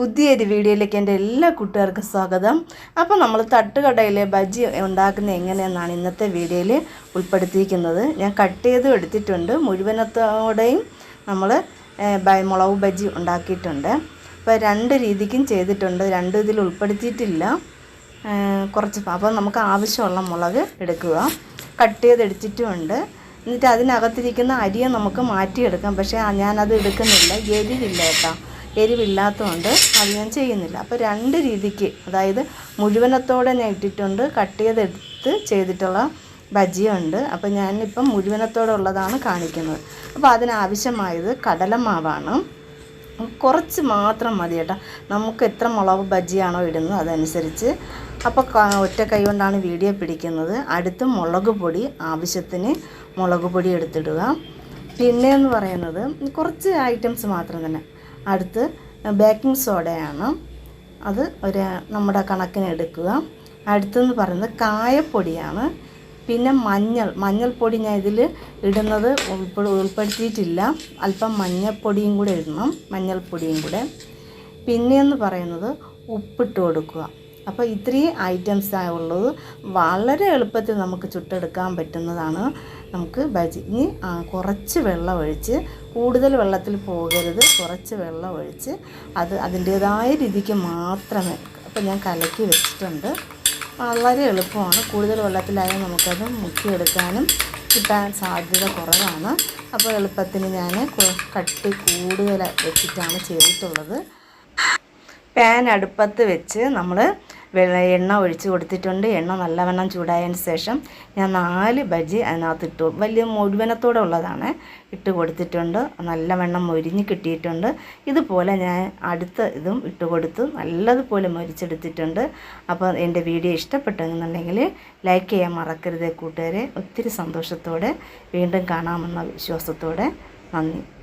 പുതിയൊരു വീഡിയോയിലേക്ക് എന്റെ എല്ലാ കൂട്ടുകാർക്കും സ്വാഗതം. അപ്പോൾ നമ്മൾ തട്ടുകടയിലെ ബജ്ജി ഉണ്ടാക്കുന്നത് എങ്ങനെയെന്നാണ് ഇന്നത്തെ വീഡിയോയിൽ ഉൾപ്പെടുത്തിയിരിക്കുന്നത്. ഞാൻ കട്ട് ചെയ്തും എടുത്തിട്ടുണ്ട്. മുഴുവനത്തോടെയും നമ്മൾ മുളക് ബജ്ജി ഉണ്ടാക്കിയിട്ടുണ്ട്. അപ്പോൾ രണ്ട് രീതിക്കും ചെയ്തിട്ടുണ്ട്. രണ്ട് ഇതിൽ ഉൾപ്പെടുത്തിയിട്ടില്ല. കുറച്ച് അപ്പോൾ നമുക്ക് ആവശ്യമുള്ള മുളക് എടുക്കുക. കട്ട് ചെയ്തെടുത്തിട്ടുമുണ്ട് എന്നിട്ട് അതിനകത്തിരിക്കുന്ന അരിയെ നമുക്ക് മാറ്റിയെടുക്കാം. പക്ഷേ ഞാനത് എടുക്കുന്നില്ല. എരിവില്ല കേട്ടോ. എരിവില്ലാത്തതുകൊണ്ട് അത് ഞാൻ ചെയ്യുന്നില്ല. അപ്പോൾ രണ്ട് രീതിക്ക് അതായത് മുഴുവനത്തോടെ ഞാൻ ഇട്ടിട്ടുണ്ട് കട്ട് ചെയ്തെടുത്ത് ചെയ്തിട്ടുള്ള ബജിയുണ്ട്. അപ്പോൾ ഞാനിപ്പം മുഴുവനത്തോടെ ഉള്ളതാണ് കാണിക്കുന്നത്. അപ്പോൾ അതിനാവശ്യമായത് കടലമാവാണ്. കുറച്ച് മാത്രം മതി കേട്ടോ. നമുക്ക് എത്ര മുളക് ബജിയാണോ ഇടുന്നത് അതനുസരിച്ച്. അപ്പോൾ ഒറ്റ കൈ കൊണ്ടാണ് വീഡിയോ പിടിക്കുന്നത്. അടുത്ത് മുളക് പൊടി ആവശ്യത്തിന് മുളക് പൊടി എടുത്തിടുക. പിന്നെ എന്ന് പറയുന്നത് കുറച്ച് ഐറ്റംസ് മാത്രം തന്നെ. അടുത്ത് ബേക്കിംഗ് സോഡയാണ്. അത് ഒരു നമ്മുടെ കണക്കിന് എടുക്കുക. അടുത്തെന്ന് പറയുന്നത് കായപ്പൊടിയാണ്. പിന്നെ മഞ്ഞൾ മഞ്ഞൾപ്പൊടി ഞാൻ ഇതിൽ ഇടുന്നത് ഉൾപ്പെ ഉൾപ്പെടുത്തിയിട്ടില്ല. അല്പം മഞ്ഞൾപ്പൊടിയും കൂടെ ഇടണം മഞ്ഞൾപ്പൊടിയും കൂടെ. പിന്നെയെന്ന് പറയുന്നത് ഉപ്പിട്ട് കൊടുക്കുക. അപ്പോൾ ഇത്രയും ഐറ്റംസ് ഉള്ളത്. വളരെ എളുപ്പത്തിൽ നമുക്ക് ചുട്ടെടുക്കാൻ പറ്റുന്നതാണ്. നമുക്ക് ബജി ഇനി കുറച്ച് വെള്ളം ഒഴിച്ച് കൂടുതൽ വെള്ളത്തിൽ പോകരുത്. കുറച്ച് വെള്ളം ഒഴിച്ച് അത് അതിന്റേതായ രീതിക്ക് മാത്രമേ അപ്പോൾ ഞാൻ കലക്കി വെച്ചിട്ടുണ്ട്. വളരെ എളുപ്പമാണ്. കൂടുതൽ വെള്ളത്തിലായാൽ നമുക്കത് മുക്കിയെടുക്കാനും കിട്ടാൻ സാധ്യത കുറവാണ്. അപ്പോൾ എളുപ്പത്തിന് ഞാൻ കട്ടി കൂടുതൽ വെച്ചിട്ടാണ് ചെയ്തിട്ടുള്ളത്. പാൻ അടുപ്പത്ത് വെച്ച് നമ്മൾ എണ്ണ ഒഴിച്ച് കൊടുത്തിട്ടുണ്ട്. എണ്ണ നല്ലവണ്ണം ചൂടായതിന് ശേഷം ഞാൻ നാല് ബജി അതിനകത്ത് ഇട്ടു. വലിയ മുഴുവനത്തോടെ ഉള്ളതാണ്. ഇട്ട് കൊടുത്തിട്ടുണ്ട്. നല്ലവണ്ണം മൊരിഞ്ഞ് കിട്ടിയിട്ടുണ്ട്. ഇതുപോലെ ഞാൻ അടുത്ത ഇതും ഇട്ട് കൊടുത്തു. നല്ലതുപോലെ മൊരിച്ചെടുത്തിട്ടുണ്ട്. അപ്പോൾ എന്റെ വീഡിയോ ഇഷ്ടപ്പെട്ടെന്നുണ്ടെങ്കിൽ ലൈക്ക് ചെയ്യാൻ മറക്കരുത് കൂട്ടുകാരെ. ഒത്തിരി സന്തോഷത്തോടെ വീണ്ടും കാണാമെന്ന വിശ്വാസത്തോടെ നന്ദി.